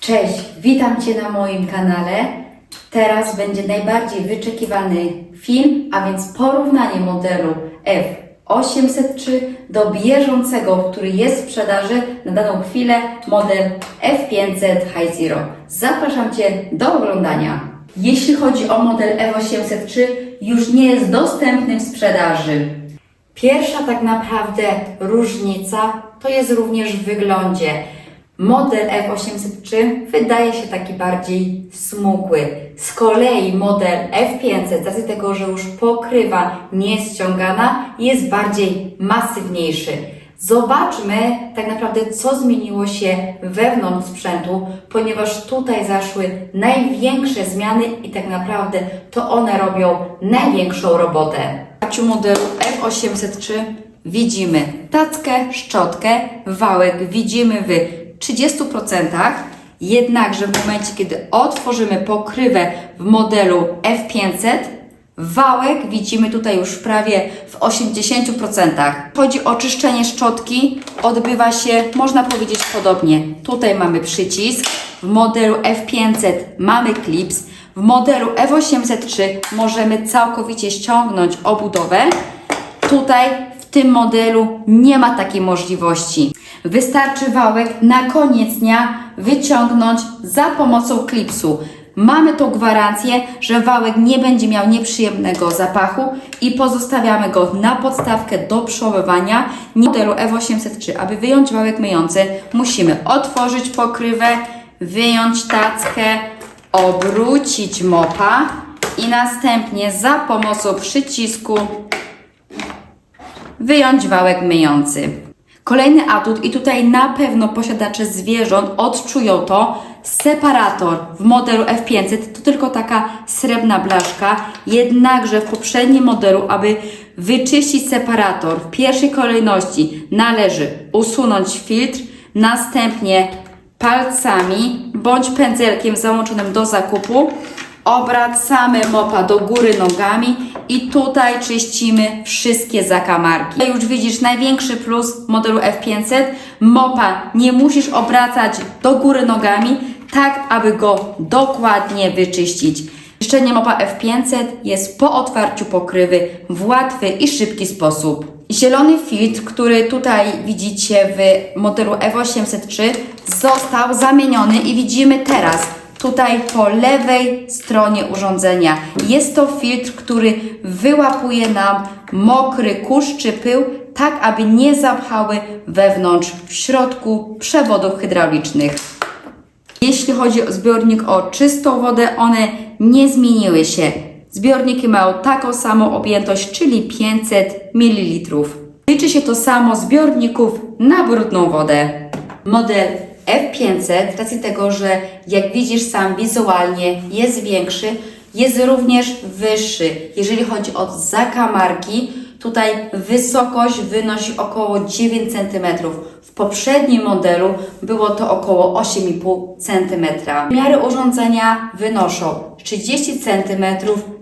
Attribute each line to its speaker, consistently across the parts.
Speaker 1: Cześć, witam Cię na moim kanale. Teraz będzie najbardziej wyczekiwany film, a więc porównanie modelu F803 do bieżącego, który jest w sprzedaży na daną chwilę, model F500 High Zero. Zapraszam Cię do oglądania. Jeśli chodzi o model F803, już nie jest dostępny w sprzedaży. Pierwsza tak naprawdę różnica to jest również w wyglądzie. Model F803 wydaje się taki bardziej smukły. Z kolei model F500, z racji tego, że już pokrywa nie jest ściągana, jest bardziej masywniejszy. Zobaczmy tak naprawdę, co zmieniło się wewnątrz sprzętu, ponieważ tutaj zaszły największe zmiany i tak naprawdę to one robią największą robotę. W modelu F803 widzimy tackę, szczotkę, wałek widzimy w 30%, jednakże w momencie, kiedy otworzymy pokrywę w modelu F500, wałek widzimy tutaj już prawie w 80%. Chodzi o czyszczenie szczotki, odbywa się, można powiedzieć, podobnie. Tutaj mamy przycisk, w modelu F500 mamy klips, w modelu F803 możemy całkowicie ściągnąć obudowę. Tutaj w tym modelu nie ma takiej możliwości. Wystarczy wałek na koniec dnia wyciągnąć za pomocą klipsu. Mamy tą gwarancję, że wałek nie będzie miał nieprzyjemnego zapachu i pozostawiamy go na podstawkę do przechowywania. Modelu F803, aby wyjąć wałek myjący, musimy otworzyć pokrywę, wyjąć tackę, obrócić mopa i następnie za pomocą przycisku wyjąć wałek myjący. Kolejny atut, i tutaj na pewno posiadacze zwierząt odczują to, separator w modelu F500 to tylko taka srebrna blaszka, jednakże w poprzednim modelu, aby wyczyścić separator, w pierwszej kolejności należy usunąć filtr, następnie palcami bądź pędzelkiem załączonym do zakupu obracamy mopa do góry nogami i tutaj czyścimy wszystkie zakamarki. Już widzisz największy plus modelu F500. Mopa nie musisz obracać do góry nogami, tak aby go dokładnie wyczyścić. Czyszczenie mopa F500 jest po otwarciu pokrywy w łatwy i szybki sposób. Zielony filtr, który tutaj widzicie w modelu F803 został zamieniony i widzimy teraz tutaj po lewej stronie urządzenia. Jest to filtr, który wyłapuje nam mokry kurz czy pył, tak aby nie zapchały wewnątrz w środku przewodów hydraulicznych. Jeśli chodzi o zbiornik o czystą wodę, one nie zmieniły się. Zbiorniki mają taką samą objętość, czyli 500 ml. Liczy się to samo zbiorników na brudną wodę. Model F500, z racji tego, że jak widzisz sam wizualnie jest większy, jest również wyższy. Jeżeli chodzi o zakamarki, tutaj wysokość wynosi około 9 cm. W poprzednim modelu było to około 8,5 cm. Miary urządzenia wynoszą 30 cm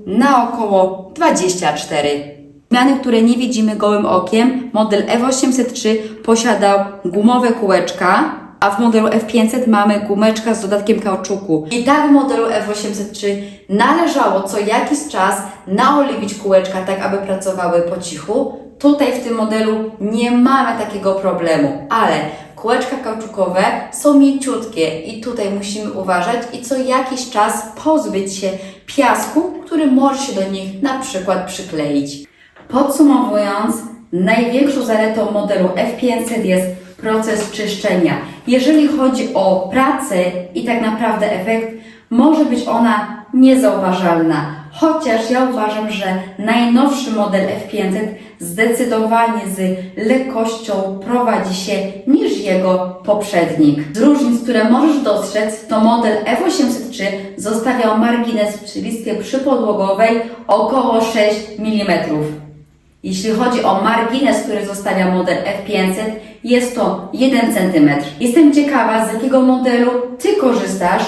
Speaker 1: na około 24 Zmiany, które nie widzimy gołym okiem, model F803 posiadał gumowe kółeczka, a w modelu F500 mamy gumeczka z dodatkiem kauczuku. I tak w modelu F803 należało co jakiś czas naoliwić kółeczka, tak aby pracowały po cichu. Tutaj w tym modelu nie mamy takiego problemu, ale kółeczka kauczukowe są mięciutkie i tutaj musimy uważać i co jakiś czas pozbyć się piasku, który może się do nich na przykład przykleić. Podsumowując, największą zaletą modelu F500 jest proces czyszczenia. Jeżeli chodzi o pracę i tak naprawdę efekt, może być ona niezauważalna. Chociaż ja uważam, że najnowszy model F500 zdecydowanie z lekkością prowadzi się niż jego poprzednik. Z różnic, które możesz dostrzec, to model F803 zostawiał margines przy listwie przypodłogowej około 6 mm. Jeśli chodzi o margines, który zostawia model F500, jest to 1 cm. Jestem ciekawa, z jakiego modelu Ty korzystasz,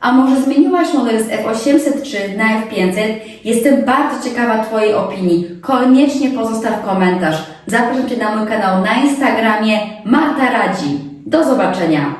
Speaker 1: a może zmieniłaś model z F803 na F500? Jestem bardzo ciekawa Twojej opinii. Koniecznie pozostaw komentarz. Zapraszam Cię na mój kanał na Instagramie Marta Radzi. Do zobaczenia!